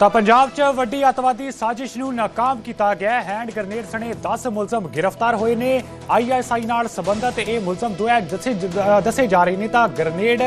ਤਾਂ ਪੰਜਾਬ 'ਚ ਵੱਡੀ ਅੱਤਵਾਦੀ ਸਾਜ਼ਿਸ਼ ਨੂੰ ਨਾਕਾਮ ਕੀਤਾ ਗਿਆ ਹੈਂਡ ਗ੍ਰਨੇਡ ਸਣੇ 10 ਮੁਲਜ਼ਮ ਗ੍ਰਿਫਤਾਰ ਹੋਏ ਨੇ। ਆਈਐਸਆਈ ਨਾਲ ਸੰਬੰਧਤ ਇਹ ਮੁਲਜ਼ਮ ਦੋ ਹੈ ਦੱਸੇ ਦੱਸੇ ਜਾ ਰਹੇ ਨੇ ਤਾਂ ਗ੍ਰਨੇਡ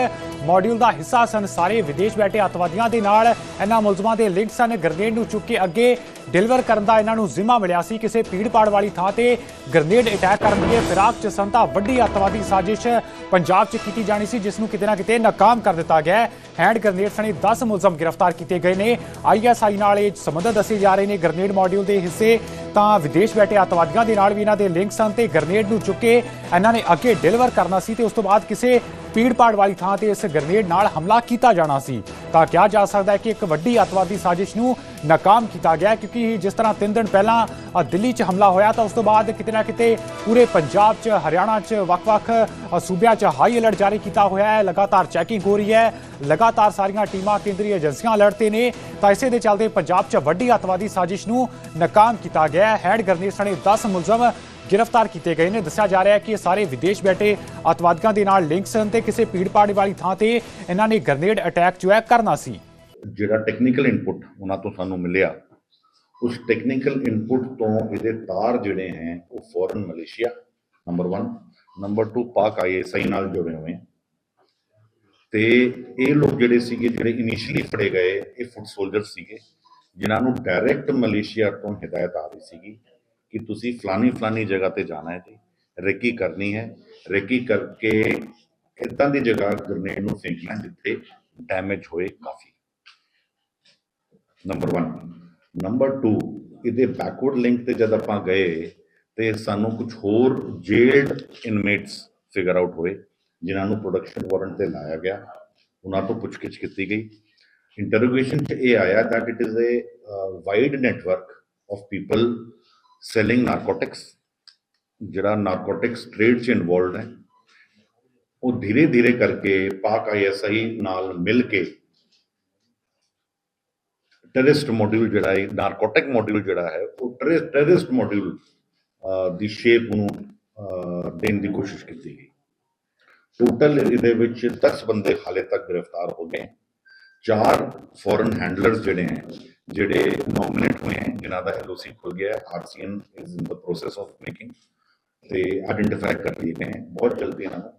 ਮਾਡਿਊਲ ਦਾ ਹਿੱਸਾ ਸਨ। ਸਾਰੇ ਵਿਦੇਸ਼ ਬੈਠੇ ਅੱਤਵਾਦੀਆਂ ਦੇ ਨਾਲ ਇਹਨਾਂ ਮੁਲਜ਼ਮਾਂ ਦੇ ਲਿੰਕ ਸਨ। ਗ੍ਰਨੇਡ ਨੂੰ ਚੁੱਕ ਕੇ ਅੱਗੇ ਡਿਲੀਵਰ ਕਰਨ ਦਾ ਇਹਨਾਂ ਨੂੰ ਜ਼ਿੰਮਾ ਮਿਲਿਆ ਸੀ। ਕਿਸੇ ਪੀੜ-ਪਾੜ ਵਾਲੀ ਥਾਂ ਤੇ ਗ੍ਰਨੇਡ ਅਟੈਕ ਕਰਨ ਦੀ ਫਿਰਾਕ 'ਚ ਸੰਤਾ ਵੱਡੀ ਅੱਤਵਾਦੀ ਸਾਜ਼ਿਸ਼ ਪੰਜਾਬ 'ਚ ਕੀਤੀ ਜਾਣੀ ਸੀ, ਜਿਸ ਨੂੰ ਕਿਤੇ ਨਾ ਕਿਤੇ ਨਾਕਾਮ ਕਰ ਦਿੱਤਾ ਗਿਆ ਹੈਂਡ ਗ੍ਰਨੇਡ ਸਣੇ 10 ਮੁਲਜ਼ਮ ਗ੍ਰਿਫਤਾਰ ਕੀਤੇ ਗਏ ਨੇ। ਆਈਐਸਆਈ ਨਾਲ ਇਹ ਸੰਬੰਧ ਦੱਸੇ ਜਾ ਰਹੇ ਨੇ ਗ੍ਰਨੇਡ ਮੋਡਿਊਲ ਦੇ ਹਿੱਸੇ। ਤਾਂ ਵਿਦੇਸ਼ ਬੈਠੇ ਅੱਤਵਾਦੀਆਂ ਦੇ ਨਾਲ ਵੀ ਇਹਨਾਂ ਦੇ ਲਿੰਕ ਸਨ ਤੇ ਗ੍ਰਨੇਡ ਨੂੰ ਚੁੱਕ ਕੇ ਇਹਨਾਂ ਨੇ ਅੱਗੇ ਡਿਲੀਵਰ ਕਰਨਾ ਸੀ ਤੇ ਉਸ ਤੋਂ ਬਾਅਦ ਕਿਸੇ ਪੀੜ-ਪਾੜ ਵਾਲੀ ਥਾਂ ਤੇ ਇਸ ਗ੍ਰਨੇਡ ਨਾਲ ਹਮਲਾ ਕੀਤਾ ਜਾਣਾ ਸੀ। ਤਾਂ ਕਿਹਾ ਜਾ ਸਕਦਾ ਹੈ ਕਿ ਇੱਕ ਵੱਡੀ ਅੱਤਵਾਦੀ ਸਾਜ਼ਿਸ਼ ਨੂੰ ਨਾਕਾਮ ਕੀਤਾ ਗਿਆ ਕਿਉਂਕਿ ਜਿਸ ਤਰ੍ਹਾਂ ਤਿੰਨ ਦਿਨ ਪਹਿਲਾਂ ਦਿੱਲੀ 'ਚ ਹਮਲਾ ਹੋਇਆ, ਤਾਂ ਉਸ ਤੋਂ ਬਾਅਦ ਕਿਤੇ ਨਾ ਕਿਤੇ ਪੂਰੇ ਪੰਜਾਬ 'ਚ, ਹਰਿਆਣਾ 'ਚ ਵੱਖ-ਵੱਖ ਸੂਬਿਆਂ 'ਚ ਹਾਈ ਅਲਰਟ ਜਾਰੀ ਕੀਤਾ ਹੋਇਆ ਹੈ। ਲਗਾਤਾਰ ਚੈਕਿੰਗ ਹੋ ਰਹੀ ਹੈ। ਲਗਾਤਾਰ ਸਾਰੀਆਂ ਟੀਮਾਂ ਕੇਂਦਰੀ ਏਜੰਸੀਆਂ ਅਲਰਟ ਤੇ ਨੇ। ਤਾਂ ਇਸੇ ਦੇ ਚੱਲਦੇ ਪੰਜਾਬ 'ਚ ਵੱਡੀ ਅੱਤਵਾਦੀ ਸਾਜ਼ਿਸ਼ ਨੂੰ ਨਾਕਾਮ ਕੀਤਾ ਗਿਆ ਹੈ। ਹੈਡ ਗ੍ਰਨੇਡ ਸਣੇ 10 ਮੁਲਜ਼ਮ ਗ੍ਰਿਫਤਾਰ ਕੀਤੇ ਗਏ ਨੇ। ਦੱਸਿਆ ਜਾ ਰਿਹਾ ਹੈ ਕਿ ਇਹ ਸਾਰੇ ਵਿਦੇਸ਼ ਬੈਠੇ ਅੱਤਵਾਦੀਆਂ ਦੇ ਨਾਲ ਲਿੰਕਸ ਹਨ ਤੇ ਕਿਸੇ ਪੀੜ-ਪਾੜ ਵਾਲੀ ਥਾਂ ਤੇ ਇਹਨਾਂ ਨੇ ਗ੍ਰਨੇਡ ਅਟੈਕ ਜੋ ਹੈ ਕਰਨਾ ਸੀ। ਜਿਹੜਾ ਟੈਕਨੀਕਲ ਇਨਪੁਟ ਉਹਨਾਂ ਤੋਂ ਸਾਨੂੰ ਮਿਲਿਆ, ਉਸ ਟੈਕਨੀਕਲ ਇਨਪੁਟ ਤੋਂ ਇਹਦੇ ਤਾਰ ਜਿਹੜੇ ਹੈ, ਉਹ ਫੋਰਨ ਮਲੇਸ਼ੀਆ ਨੰਬਰ 1 ਨੰਬਰ 2 ਪਾਕ ਆਈਐਸਆਈ ਨਾਲ ਜੁੜੇ ਹੋਏ ਹੈ ਤੇ ਇਹ ਲੋਕ ਜਿਹੜੇ ਸੀਗੇ, ਜਿਹੜੇ ਇਨੀਸ਼ੀਅਲੀ ਫੜੇ ਗਏ, ਇਹ ਫੁੱਟ ਸੋਲਜਰ ਸੀਗੇ, ਜਿਨ੍ਹਾਂ ਨੂੰ ਡਾਇਰੈਕਟ ਮਲੇਸ਼ੀਆ ਤੋਂ ਹਦਾਇਤ ਆ ਰਹੀ ਸੀਗੀ। ਕਿ ਤੁਸੀਂ ਫਲਾਨੀ ਫਲਾਨੀ ਜਗ੍ਹਾ ਤੇ ਜਾਣਾ ਹੈ ਜੀ ਰੇਕੀ ਕਰਨੀ ਹੈ। ਰੇਕੀ ਕਰਕੇ ਇਦਾਂ ਦੀ ਜਗ੍ਹਾ ਗ੍ਰਨੇਡ ਨੂੰ ਫੇਂਕਣਾ ਜਿੱਥੇ ਡੈਮੇਜ ਹੋਏ ਕਾਫੀ। ਨੰਬਰ 1 ਨੰਬਰ 2 ਇਹਦੇ ਬੈਕਵਰਡ ਲਿੰਕ ਤੇ ਜਦ ਆਪਾਂ ਗਏ ਤੇ ਸਾਨੂੰ ਕੁਝ ਹੋਰ ਜੇਲਡ ਇਨਮੇਟਸ ਫਿਗਰ ਆਊਟ ਹੋਏ ਜਿਨ੍ਹਾਂ ਨੂੰ ਪ੍ਰੋਡਕਸ਼ਨ ਵਾਰੰਟ ਤੇ ਲਾਇਆ ਗਿਆ। ਉਹਨਾਂ ਤੋਂ ਪੁੱਛਗਿੱਛ ਕੀਤੀ ਗਈ। ਇੰਟਰੋਗੇਸ਼ਨ ਚ ਇਹ ਆਇਆ that it is a uh, wide network of selling narcotics ਜਿਹੜਾ ਨਾਰਕੋਟਿਕਸ ਟ੍ਰੇਡ ਚ ਇਨਵੋਲਡ ਹੈ, ਉਹ ਧੀਰੇ ਧੀਰੇ ਕਰਕੇ ਪਾਕ ਆਈਐਸਆਈ ਨਾਲ ਮਿਲ ਕੇ ਟੈਰਰਿਸਟ ਮੋਡਿਊਲ ਜਿਹੜਾ ਹੈ ਨਾਰਕੋਟਿਕ ਮੋਡਿਊਲ ਜਿਹੜਾ ਹੈ, ਉਹ ਟੈਰਰਿਸਟ ਮੋਡਿਊਲ ਦੀ ਸ਼ੇਪ ਨੂੰ ਦੇਣ ਦੀ ਕੋਸ਼ਿਸ਼ ਕੀਤੀ ਗਈ। ਟੋਟਲ ਇਹਦੇ ਵਿੱਚ 10 ਬੰਦੇ ਹਾਲੇ ਤੱਕ ਗ੍ਰਿਫਤਾਰ ਹੋ ਗਏ। ਚਾਰ ਫੋਰਨ ਹੈਂਡਲਰਸ ਜਿਹੜੇ ਹੈ ਜਿਹੜੇ ਨੋਮੀਨੇਟ ਹੋਏ ਹੈ, ਜਿਨ੍ਹਾਂ ਦਾ ਐਲਓਸੀ ਖੁੱਲ ਗਿਆ ਹੈ RCN is in the process of making ਤੇ ਆਇਡੈਂਟੀਫਾਈ ਕਰ ਲਏ ਗਏ ਬਹੁਤ ਜਲਦੀ ਇਹਨਾਂ ਨੂੰ